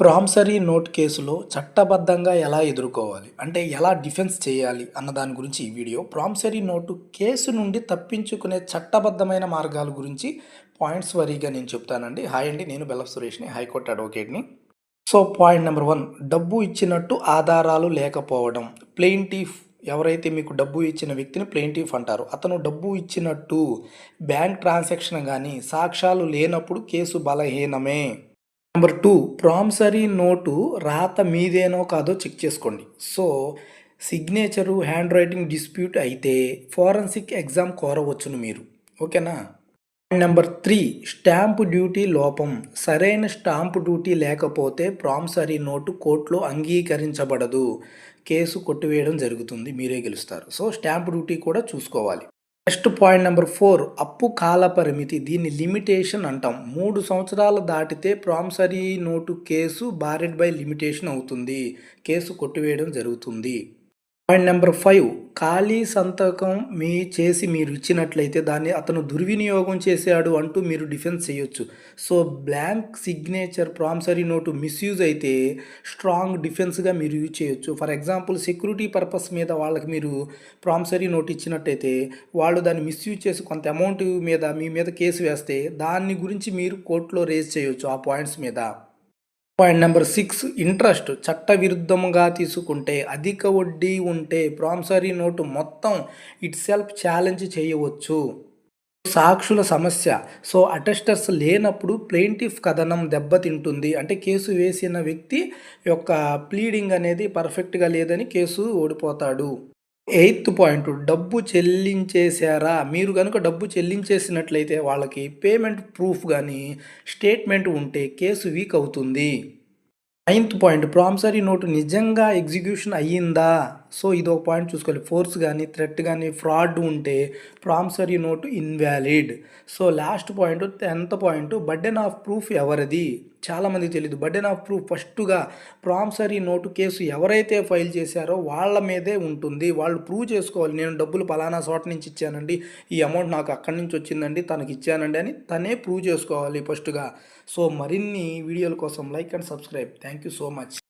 Promissory note కేసులో చట్టబద్ధంగా ఎలా ఎదుర్కోవాలి? అంటే ఎలా డిఫెన్స్ చేయాలి? అన్న దాని గురించి ఈ వీడియో. ప్రామ్సరీ నోటు కేసు నుండి తప్పించుకునే చట్టబద్ధమైన మార్గాల గురించి పాయింట్స్ వరీగా నేను చెప్తానండి. హాయ్ అండి నేను బెల్లఫ్ సురేష్ని హైకోర్టు అడ్వకేట్ని. సో పాయింట్ నెంబర్ వన్ డబ్బు ఇచ్చినట్టు ఆధారాలు లేకపోవడం. ప్లెయింటీఫ్ ఎవరైతే మీకు డబ్బు ఇచ్చిన వ్యక్తిని ప్లెయింటీఫ్ అంటారు అతను డబ్బు ఇచ్చినట్టు బ్యాంక్ ట్రాన్సాక్షన్ కానీ సాక్ష్యాలు లేనప్పుడు కేసు బలహీనమే. నెంబర్ టూ ప్రామిసరీ నోటు రాత మీదేనో కాదో చెక్ చేసుకోండి. So signature hand writing dispute అయితే ఫోరెన్సిక్ ఎగ్జామ్ కోరవచ్చును మీరు. ఓకేనా నెంబర్ త్రీ స్టాంపు డ్యూటీ లోపం. సరైన స్టాంపు డ్యూటీ లేకపోతే ప్రామిసరీ నోటు కోర్టులో అంగీకరించబడదు. కేసు కొట్టివేయడం జరుగుతుంది మీరే గెలుస్తారు. సో స్టాంపు డ్యూటీ కూడా చూసుకోవాలి. నెక్స్ట్ పాయింట్ నెంబర్ ఫోర్ అప్పు కాల పరిమితి. దీన్ని లిమిటేషన్ అంటాం. మూడు సంవత్సరాలు దాటితే promissory note case barred by limitation అవుతుంది. కేసు కొట్టివేయడం జరుగుతుంది. పాయింట్ నెంబర్ ఫైవ్ ఖాళీ సంతకం మీ చేసి మీరు ఇచ్చినట్లయితే దాన్ని అతను దుర్వినియోగం చేశాడు అంటూ మీరు డిఫెన్స్ చేయొచ్చు. So blank signature promissory note misuse అయితే స్ట్రాంగ్ డిఫెన్స్గా మీరు యూజ్ చేయొచ్చు. ఫర్ ఎగ్జాంపుల్ సెక్యూరిటీ పర్పస్ మీద వాళ్ళకి మీరు ప్రామిసరీ నోట్ ఇచ్చినట్టయితే వాళ్ళు దాన్ని మిస్యూజ్ చేసి కొంత అమౌంట్ మీద మీ మీద కేసు వేస్తే దాన్ని గురించి మీరు కోర్టులో రేజ్ చేయొచ్చు ఆ పాయింట్స్ మీద. పాయింట్ నెంబర్ సిక్స్ ఇంట్రెస్ట్ చట్టవిరుద్ధంగా తీసుకుంటే అధిక వడ్డీ ఉంటే ప్రామిసరీ నోటు మొత్తం ఇట్ సెల్ఫ్ ఛాలెంజ్ చేయవచ్చు. సాక్షుల సమస్య. సో అటెస్టర్స్ లేనప్పుడు ప్లెయింటిఫ్ కథనం దెబ్బతింటుంది. అంటే కేసు వేసిన వ్యక్తి యొక్క ప్లీడింగ్ అనేది పర్ఫెక్ట్గా లేదని కేసు ఓడిపోతాడు. Eighth point. డబ్బు చెల్లించేశారా? మీరు కనుక డబ్బు చెల్లించేసినట్లయితే వాళ్ళకి పేమెంట్ ప్రూఫ్ కానీ స్టేట్మెంట్ ఉంటే కేసు వీక్ అవుతుంది. Ninth point. ప్రామిసరీ నోటు నిజంగా ఎగ్జిక్యూషన్ అయ్యిందా? సో ఇది ఒక పాయింట్ చూసుకోవాలి. ఫోర్స్ కానీ థ్రెట్ కానీ ఫ్రాడ్ ఉంటే promissory note invalid. So last point tenth point burden of proof ఎవరిది? చాలామంది తెలియదు బర్డెన్ ఆఫ్ ప్రూఫ్ ఫస్ట్గా ప్రామిసరీ నోటు కేసు ఎవరైతే ఫైల్ చేశారో వాళ్ళ మీదే ఉంటుంది. వాళ్ళు ప్రూవ్ చేసుకోవాలి. నేను డబ్బులు పలానా చోట నుంచి ఇచ్చానండి. ఈ అమౌంట్ నాకు అక్కడి నుంచి వచ్చిందండి. తనకి ఇచ్చానండి అని తనే ప్రూవ్ చేసుకోవాలి ఫస్ట్గా. సో మరిన్ని వీడియోల కోసం like and subscribe. Thank you so much.